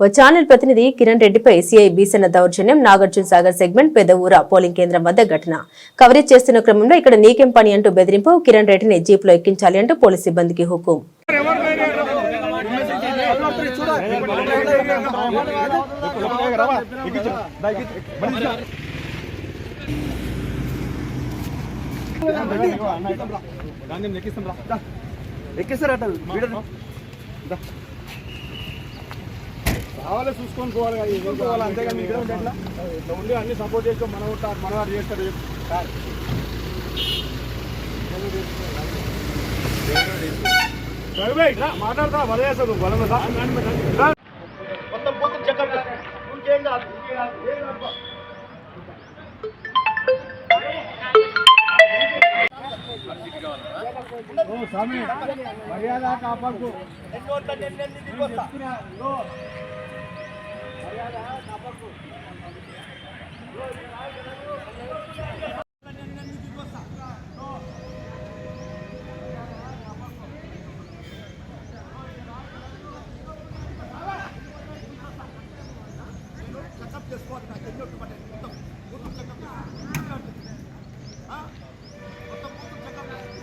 ఓ channel ప్రతినిధి కిరణ్ రెడ్డిపై CI Beesanna దౌర్జన్యం నాగార్జున సాగర్ సెగ్మెంట్ పెదవూర పోలింగ్ కేంద్రం వద్ద ఘటన. కవరేజ్ చేస్తున్న క్రమంలో ఇక్కడ నీకేం పని అంటూ బెదిరింపు కిరణ్ రెడ్డిని జీప్లో ఎక్కించాలి అంటూ పోలీస్ సిబ్బందికి హుకుం. ఎక్కేస్తారట కావాలి చూసుకొని పోవాలి కదా పోవాలి అంతేగా మీ ఉంటే ఎట్లా? ఇట్లా ఉండి అన్ని సపోర్ట్ చేసుకో మన మనవాడు చేస్తాడు సార్. రవి, రా, మాట్లాడతా వదిలేస్తాను వదలదు రా. రా. మొత్తం పూర్తి చక్కర్ ఇంకేం కాదు ఇంకేం కాదు ఏం కాదు. ఓ స్వామి మర్యాద కాపాడుకో this squad back, they know what